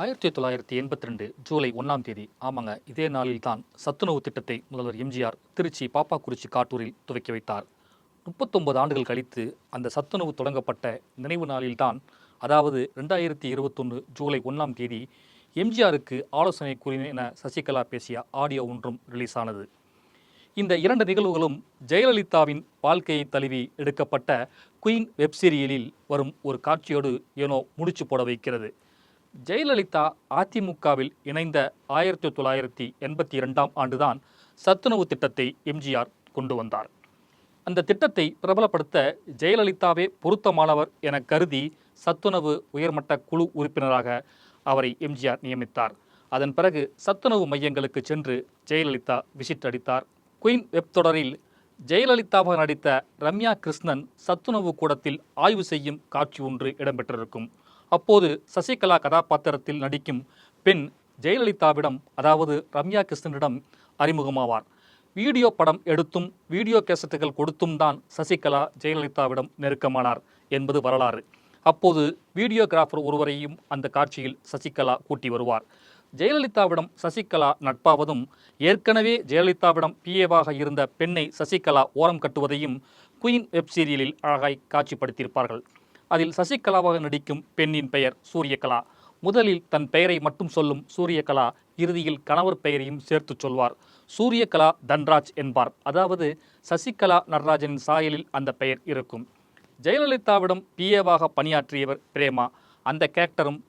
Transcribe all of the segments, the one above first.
ஆயிரத்தி தொள்ளாயிரத்தி எண்பத்தி ரெண்டு ஜூலை ஒன்றாம் தேதி ஆமாங்க இதே நாளில் தான் சத்துணவு திட்டத்தை முதல்வர் எம்ஜிஆர் திருச்சி பாப்பாக்குறிச்சி காட்டூரில் துவக்கி வைத்தார். முப்பத்தொன்பது ஆண்டுகள் கழித்து அந்த சத்துணவு தொடங்கப்பட்ட நினைவு நாளில்தான் அதாவது ரெண்டாயிரத்தி இருபத்தொன்று ஜூலை ஒன்றாம் தேதி எம்ஜிஆருக்கு ஆலோசனை கூறினேன் என சசிகலா பேசிய ஆடியோ ஒன்றும் ரிலீஸ் ஆனது இந்த இரண்டு நிகழ்வுகளும் ஜெயலலிதாவின் வாழ்க்கையை தழுவி எடுக்கப்பட்ட குயின் வெப்சீரியலில் வரும் ஒரு காட்சியோடு ஏனோ முடிச்சு போட வைக்கிறது. ஜெயலலிதா அதிமுகவில் இணைந்த ஆயிரத்தி தொள்ளாயிரத்தி எண்பத்தி இரண்டாம் ஆண்டுதான் சத்துணவு திட்டத்தை எம்ஜிஆர் கொண்டு வந்தார். அந்த திட்டத்தை பிரபலப்படுத்த ஜெயலலிதாவே பொருத்தமானவர் என கருதி சத்துணவு உயர்மட்ட குழு உறுப்பினராக அவரை எம்ஜிஆர் நியமித்தார். அதன் பிறகு சத்துணவு மையங்களுக்கு சென்று ஜெயலலிதா விசிட் அடித்தார். குயின் வெப் தொடரில் ஜெயலலிதாவாக நடித்த ரம்யா கிருஷ்ணன் சத்துணவு கூடத்தில் ஆய்வு செய்யும் காட்சி ஒன்று இடம்பெற்றிருக்கும். அப்போது சசிகலா கதாபாத்திரத்தில் நடிக்கும் பெண் ஜெயலலிதாவிடம் அதாவது ரம்யா கிருஷ்ணனிடம் அறிமுகமாவார். வீடியோ படம் எடுத்தும் வீடியோ கேசட்டுகள் கொடுத்தும் தான் சசிகலா ஜெயலலிதாவிடம் நெருக்கமானார் என்பது வரலாறு. அப்போது வீடியோகிராஃபர் ஒருவரையும் அந்த காட்சியில் சசிகலா கூட்டி வருவார். ஜெயலலிதாவிடம் சசிகலா நட்பாவதும் ஏற்கனவே ஜெயலலிதாவிடம் பிஏவாக இருந்த பெண்ணை சசிகலா ஓரம் கட்டுவதையும் குயின் வெப் சீரியலில் அழகாய் காட்சிப்படுத்தியிருப்பார்கள். அதில் சசிகலாவாக நடிக்கும் பெண்ணின் பெயர் சூரியகலா. முதலில் தன் பெயரை மட்டும் சொல்லும் சூரியகலா இறுதியில் கணவர் பெயரையும் சேர்த்து சொல்வார். சூரியகலா தன்ராஜ் என்பார். அதாவது சசிகலா நடராஜனின் சாயலில் அந்த பெயர் இருக்கும். ஜெயலலிதாவிடம் பிஏவாக பணியாற்றியவர் பிரேமா. அந்த கேரக்டரும்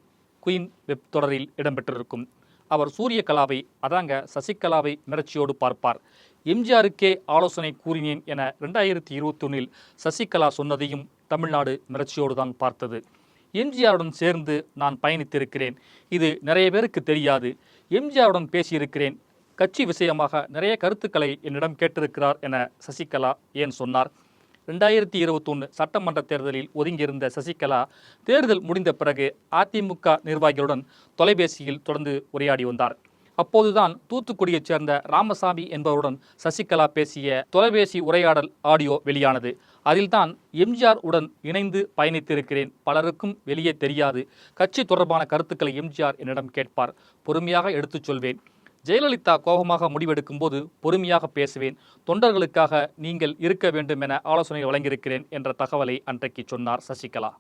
குயின் வெப் தொடரில் இடம்பெற்றிருக்கும். அவர் சூரியகலாவை அதாங்க சசிகலாவை மிரட்சியோடு பார்ப்பார். எம்ஜிஆருக்கே ஆலோசனை கூறினேன் என ரெண்டாயிரத்தி இருபத்தொன்னில் சசிகலா சொன்னதையும் தமிழ்நாடு மிரட்சியோடு தான் பார்த்தது. எம்ஜிஆருடன் சேர்ந்து நான் பயணித்திருக்கிறேன். இது நிறைய பேருக்கு தெரியாது. எம்ஜிஆருடன் பேசியிருக்கிறேன். கட்சி விஷயமாக நிறைய கருத்துக்களை என்னிடம் கேட்டிருக்கிறார் என சசிகலா ஏன் சொன்னார். ரெண்டாயிரத்தி இருபத்தொன்று சட்டமன்ற தேர்தலில் ஒதுங்கியிருந்த சசிகலா தேர்தல் முடிந்த பிறகு அதிமுக நிர்வாகிகளுடன் தொலைபேசியில் தொடர்ந்து உரையாடி வந்தார். அப்போதுதான் தூத்துக்குடியைச் சேர்ந்த ராமசாமி என்பவருடன் சசிகலா பேசிய தொலைபேசி உரையாடல் ஆடியோ வெளியானது. அதில்தான் எம்ஜிஆர் உடன் இணைந்து பயணித்திருக்கிறேன். பலருக்கும் வெளியே தெரியாது. கட்சி தொடர்பான கருத்துக்களை எம்ஜிஆர் என்னிடம் கேட்பார். பொறுமையாக எடுத்துச் சொல்வேன். ஜெயலலிதா கோபமாக முடிவெடுக்கும் போது பொறுமையாக பேசுவேன். தொண்டர்களுக்காக நீங்கள் இருக்க வேண்டும் என ஆலோசனை வழங்கியிருக்கிறேன் என்ற தகவலை அன்றைக்கு சொன்னார் சசிகலா.